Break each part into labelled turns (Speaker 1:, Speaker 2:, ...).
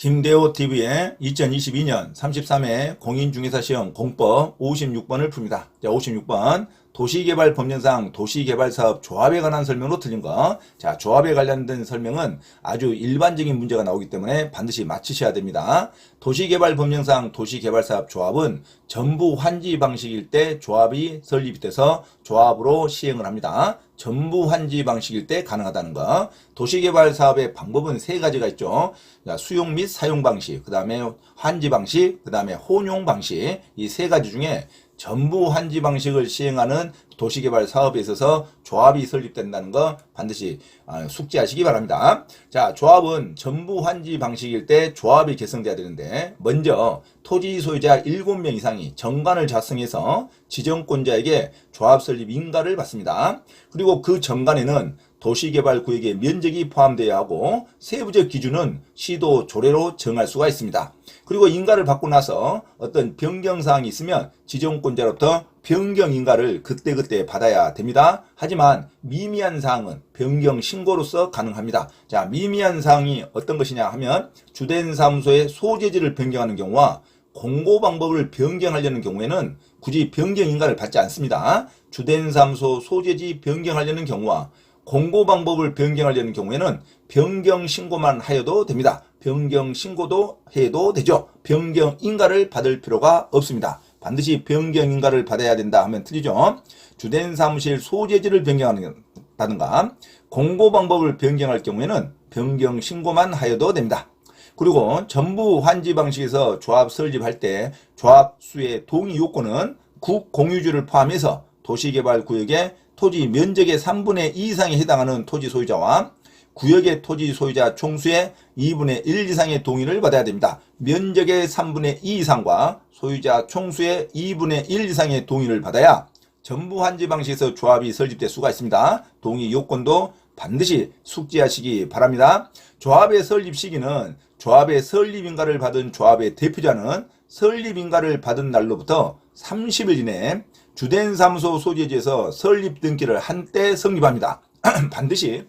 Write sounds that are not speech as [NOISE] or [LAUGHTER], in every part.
Speaker 1: 김대호 TV의 2022년 33회 공인중개사 시험 공법 56번을 풉니다. 자, 56번. 도시개발 법령상 도시개발사업 조합에 관한 설명으로 틀린 거. 자, 조합에 관련된 설명은 아주 일반적인 문제가 나오기 때문에 반드시 맞히셔야 됩니다. 도시개발 법령상 도시개발사업 조합은 전부 환지 방식일 때 조합이 설립이 돼서 조합으로 시행을 합니다. 전부 환지 방식일 때 가능하다는 거. 도시개발 사업의 방법은 세 가지가 있죠. 자, 수용 및 사용 방식, 그 다음에 환지 방식, 그 다음에 혼용 방식. 이 세 가지 중에 전부 환지 방식을 시행하는 도시개발 사업에 있어서 조합이 설립된다는 거 반드시 아, 숙지하시기 바랍니다. 자, 조합은 전부 환지 방식일 때 조합이 결성돼야 되는데 먼저 토지 소유자 7명 이상이 정관을 작성해서 지정권자에게 조합 설립 인가를 받습니다. 그리고 그 정관에는 도시개발구역의 면적이 포함되어야 하고 세부적 기준은 시도 조례로 정할 수가 있습니다. 그리고 인가를 받고 나서 어떤 변경사항이 있으면 지정권자로부터 변경 인가를 그때그때 받아야 됩니다. 하지만 미미한 사항은 변경 신고로서 가능합니다. 자, 미미한 사항이 어떤 것이냐 하면 주된 사무소의 소재지를 변경하는 경우와 공고 방법을 변경하려는 경우에는 굳이 변경 인가를 받지 않습니다. 주된 사무소 소재지 변경하려는 경우와 공고 방법을 변경하려는 경우에는 변경 신고만 하여도 됩니다. 변경 신고도 해도 되죠. 변경 인가를 받을 필요가 없습니다. 반드시 변경 인가를 받아야 된다 하면 틀리죠. 주된 사무실 소재지를 변경하는다든가 공고 방법을 변경할 경우에는 변경 신고만 하여도 됩니다. 그리고 전부 환지 방식에서 조합 설립할 때 조합 수의 동의 요건은 국 공유주를 포함해서 도시개발구역의 토지 면적의 3분의 2 이상에 해당하는 토지 소유자와 구역의 토지 소유자 총수의 2분의 1 이상의 동의를 받아야 됩니다. 면적의 3분의 2 이상과 소유자 총수의 2분의 1 이상의 동의를 받아야 전부 환지 방식에서 조합이 설립될 수가 있습니다. 동의 요건도 반드시 숙지하시기 바랍니다. 조합의 설립 시기는 조합의 설립인가를 받은 조합의 대표자는 설립인가를 받은 날로부터 30일 이내 주된 사무소 소재지에서 설립 등기를 한때 성립합니다. [CLEARS THROAT] 반드시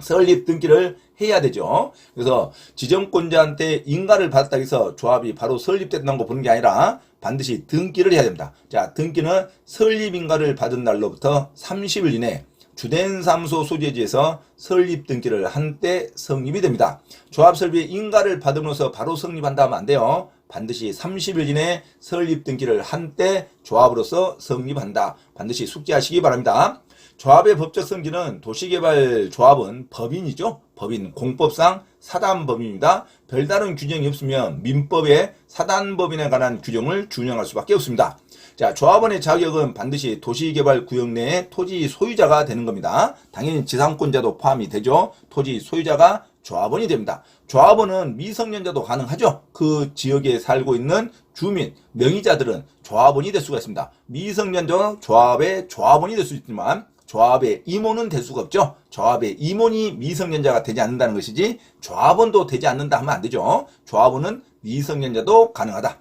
Speaker 1: 설립 등기를 해야 되죠. 그래서 지정권자한테 인가를 받았다 해서 조합이 바로 설립됐다는 거 보는 게 아니라 반드시 등기를 해야 됩니다. 자, 등기는 설립 인가를 받은 날로부터 30일 이내 주된 사무소 소재지에서 설립 등기를 한때 성립이 됩니다. 조합 설립 인가를 받음으로써 바로 성립한다 하면 안 돼요. 반드시 30일 이내 설립 등기를 한때 조합으로서 성립한다. 반드시 숙지하시기 바랍니다. 조합의 법적 성질은 도시개발 조합은 법인이죠. 법인 공법상 사단법인입니다. 별다른 규정이 없으면 민법에 사단법인에 관한 규정을 준용할 수밖에 없습니다. 자, 조합원의 자격은 반드시 도시개발 구역 내의 토지 소유자가 되는 겁니다. 당연히 지상권자도 포함이 되죠. 토지 소유자가 조합원이 됩니다. 조합원은 미성년자도 가능하죠. 그 지역에 살고 있는 주민, 명의자들은 조합원이 될 수가 있습니다. 미성년자 조합의 조합원이 될 수 있지만 조합의 임원은 될 수가 없죠. 조합의 임원이 미성년자가 되지 않는다는 것이지 조합원도 되지 않는다 하면 안 되죠. 조합원은 미성년자도 가능하다.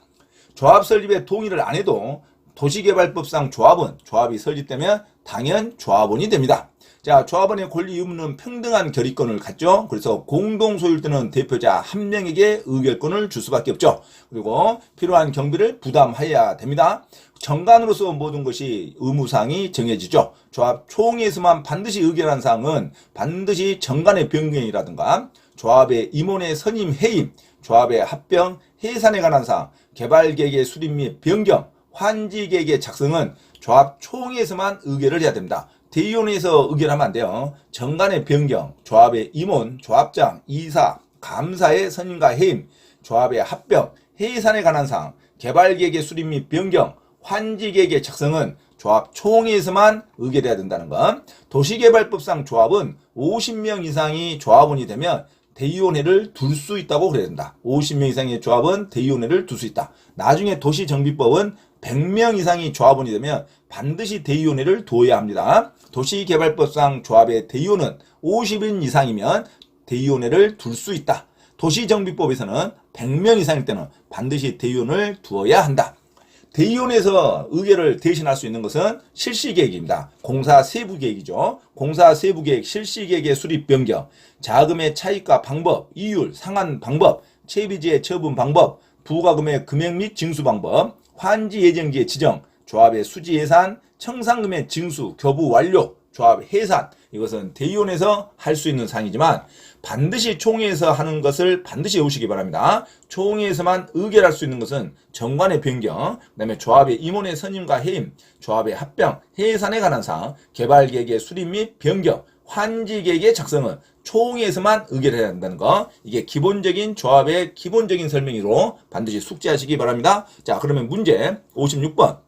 Speaker 1: 조합 설립에 동의를 안 해도 도시개발법상 조합은 조합이 설립되면 당연 조합원이 됩니다. 자, 조합원의 권리 의무는 평등한 결의권을 갖죠. 그래서 공동 소유일 때는 대표자 한 명에게 의결권을 줄 수밖에 없죠. 그리고 필요한 경비를 부담해야 됩니다. 정관으로서 모든 것이 의무사항이 정해지죠. 조합 총회에서만 반드시 의결한 사항은 반드시 정관의 변경이라든가 조합의 임원의 선임 해임, 조합의 합병, 해산에 관한 사항, 개발 계획의 수립 및 변경, 환지 계획의 작성은 조합 총회에서만 의결을 해야 됩니다. 대의원에서 의결하면 안 돼요. 정관의 변경, 조합의 임원, 조합장, 이사, 감사의 선임과 해임, 조합의 합병, 해산에 관한 사항, 개발계획의 수립 및 변경, 환지계획의 작성은 조합 총회에서만 의결해야 된다는 것. 도시개발법상 조합은 50명 이상이 조합원이 되면 대의원회를 둘 수 있다고 그래야 된다. 50명 이상의 조합은 대의원회를 둘 수 있다. 나중에 도시정비법은 100명 이상이 조합원이 되면 반드시 대의원회를 두어야 합니다. 도시개발법상 조합의 대의원은 50인 이상이면 대의원회를 둘 수 있다. 도시정비법에서는 100명 이상일 때는 반드시 대의원을 두어야 한다. 대의원에서 의결을 대신할 수 있는 것은 실시계획입니다. 공사 세부계획이죠. 공사 세부계획, 실시계획의 수립 변경, 자금의 차익과 방법, 이율, 상한 방법, 채비지의 처분 방법, 부가금의 금액 및 징수 방법, 환지 예정지의 지정, 조합의 수지 예산, 청산금의 징수, 교부 완료, 조합 해산 이것은 대의원에서 할 수 있는 사항이지만 반드시 총회에서 하는 것을 반드시 외우시기 바랍니다. 총회에서만 의결할 수 있는 것은 정관의 변경, 그다음에 조합의 임원의 선임과 해임, 조합의 합병, 해산에 관한 사항, 개발계획의 수립 및 변경, 환지계획의 작성은 총회에서만 의결해야 한다는 거 이게 기본적인 조합의 기본적인 설명으로 반드시 숙지하시기 바랍니다. 자 그러면 문제 56번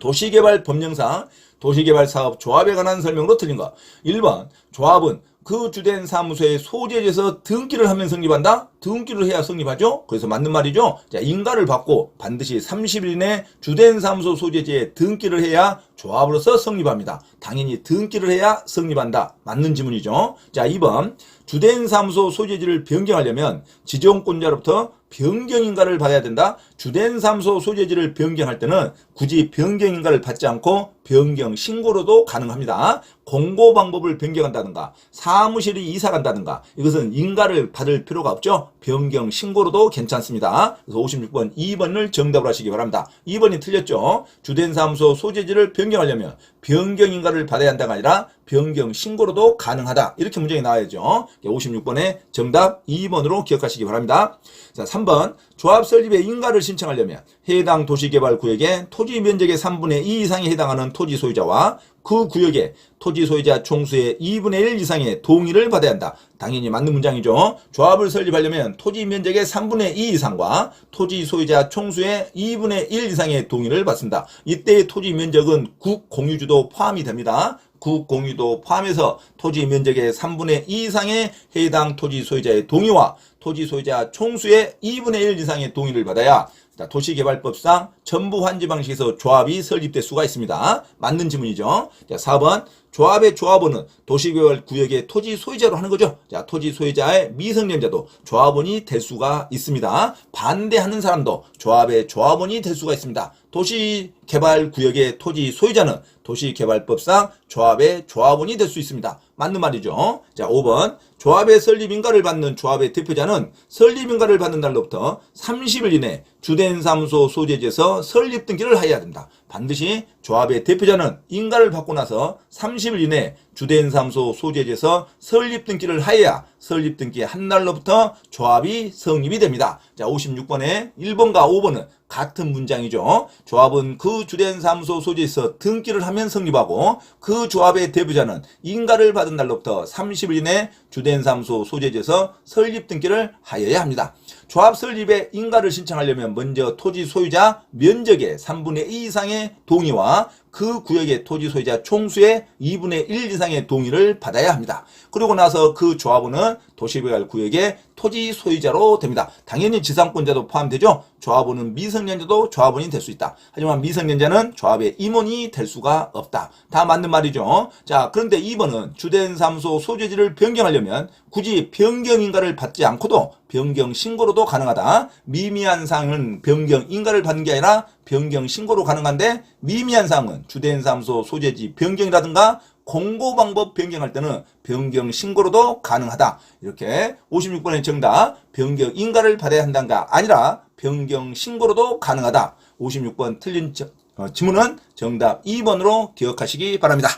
Speaker 1: 도시개발 법령상 도시개발 사업 조합에 관한 설명으로 틀린 거. 1번 조합은 그 주된 사무소의 소재에서 등기를 하면 성립한다? 등기를 해야 성립하죠? 그래서 맞는 말이죠? 자, 인가를 받고 반드시 30일 이내 주된 사무소 소재지에 등기를 해야 조합으로서 성립합니다. 당연히 등기를 해야 성립한다. 맞는 지문이죠? 자, 2번 주된 사무소 소재지를 변경하려면 지정권자로부터 변경인가를 받아야 된다. 주된 사무소 소재지를 변경할 때는 굳이 변경인가를 받지 않고 변경 신고로도 가능합니다. 공고 방법을 변경한다든가 사무실이 이사 간다든가 이것은 인가를 받을 필요가 없죠. 변경 신고로도 괜찮습니다. 그래서 56번 2번을 정답으로 하시기 바랍니다. 2번이 틀렸죠. 주된 사무소 소재지를 변경하려면 변경 인가를 받아야 한다가 아니라 변경 신고로도 가능하다. 이렇게 문제가 나와야죠. 56번의 정답 2번으로 기억하시기 바랍니다. 자, 3번 조합 설립에 인가를 신청하려면 해당 도시개발구역의 토지 면적의 3분의 2 이상에 해당하는 토지 소유자와 그 구역의 토지 소유자 총수의 2분의 1 이상의 동의를 받아야 한다. 당연히 맞는 문장이죠. 조합을 설립하려면 토지 면적의 3분의 2 이상과 토지 소유자 총수의 2분의 1 이상의 동의를 받습니다. 이때의 토지 면적은 국 공유주도 포함이 됩니다. 국 공유도 포함해서 토지 면적의 3분의 2 이상의 해당 토지 소유자의 동의와 토지 소유자 총수의 2분의 1 이상의 동의를 받아야 자, 도시개발법상 전부 환지 방식에서 조합이 설립될 수가 있습니다. 맞는 지문이죠. 자, 4번 조합의 조합원은 도시개발 구역의 토지 소유자로 하는 거죠. 자, 토지 소유자의 미성년자도 조합원이 될 수가 있습니다. 반대하는 사람도 조합의 조합원이 될 수가 있습니다. 도시개발 구역의 토지 소유자는 도시개발법상 조합의 조합원이 될 수 있습니다. 맞는 말이죠. 자, 5번. 조합의 설립인가를 받는 조합의 대표자는 설립인가를 받는 날로부터 30일 이내 주된 사무소 소재지에서 설립 등기를 해야 된다. 반드시 조합의 대표자는 인가를 받고 나서 30일 이내 주된 사무소 소재지에서 설립 등기를 하여야 설립 등기 한 날로부터 조합이 성립이 됩니다. 자, 56번에 1번과 5번은 같은 문장이죠. 조합은 그 주된 사무소 소재에서 등기를 하면 성립하고 그 조합의 대표자는 인가를 받은 날로부터 30일 이내 주된 사무소 소재지에서 설립 등기를 하여야 합니다. 조합 설립에 인가를 신청하려면 먼저 토지 소유자 면적의 3분의 2 이상의 동의와 그 구역의 토지 소유자 총수의 2분의 1 이상의 동의를 받아야 합니다. 그리고 나서 그 조합원은 도시개발 구역의 토지 소유자로 됩니다. 당연히 지상권자도 포함되죠. 조합원은 미성년자도 조합원이 될 수 있다. 하지만 미성년자는 조합의 임원이 될 수가 없다. 다 맞는 말이죠. 자, 그런데 2번은 주된 사무소 소재지를 변경하려면 굳이 변경 인가를 받지 않고도 변경 신고로도 가능하다. 미미한 사항은 변경 인가를 받는 게 아니라 변경 신고로 가능한데 미미한 사항은 주된 사무소 소재지 변경이라든가 공고 방법 변경할 때는 변경 신고로도 가능하다. 이렇게 56번의 정답 변경 인가를 받아야 한다가 아니라 변경 신고로도 가능하다. 56번 틀린 저- 어, 지문은 정답 2번으로 기억하시기 바랍니다.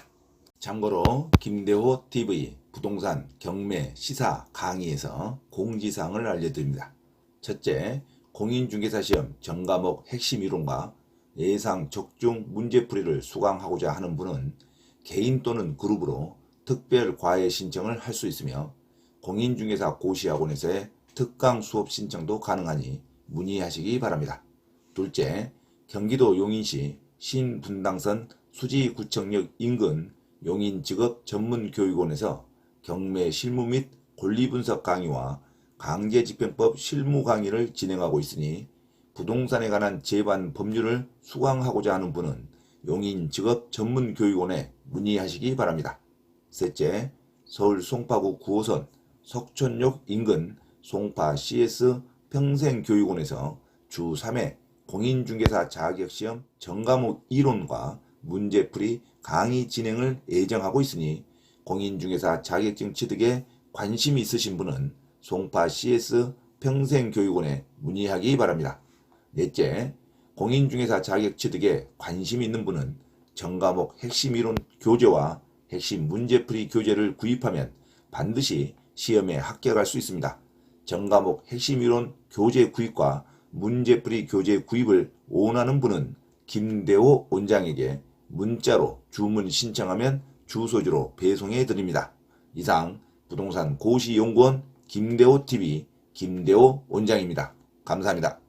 Speaker 1: 참고로 김대호 TV 부동산 경매 시사 강의에서 공지사항을 알려드립니다. 첫째, 공인중개사 시험 전과목 핵심 이론과 예상 적중 문제풀이를 수강하고자 하는 분은 개인 또는 그룹으로 특별 과외 신청을 할 수 있으며 공인중개사 고시학원에서의 특강 수업 신청도 가능하니 문의하시기 바랍니다. 둘째, 경기도 용인시 신분당선 수지구청역 인근 용인직업 전문교육원에서 경매 실무 및 권리분석 강의와 강제집행법 실무 강의를 진행하고 있으니 부동산에 관한 제반 법률을 수강하고자 하는 분은 용인직업 전문교육원에 문의하시기 바랍니다. 셋째, 서울 송파구 9호선 석촌역 인근 송파 CS 평생교육원에서 주 3회 공인중개사 자격시험 전과목 이론과 문제풀이 강의 진행을 예정하고 있으니 공인중개사 자격증 취득에 관심이 있으신 분은 송파 CS 평생교육원에 문의하기 바랍니다. 넷째, 공인중개사 자격 취득에 관심 있는 분은 전과목 핵심 이론 교재와 핵심 문제풀이 교재를 구입하면 반드시 시험에 합격할 수 있습니다. 전과목 핵심 이론 교재 구입과 문제풀이 교재 구입을 원하는 분은 김대호 원장에게 문자로 주문 신청하면 주소지로 배송해 드립니다. 이상 부동산 고시연구원 김대호 TV 김대호 원장입니다. 감사합니다.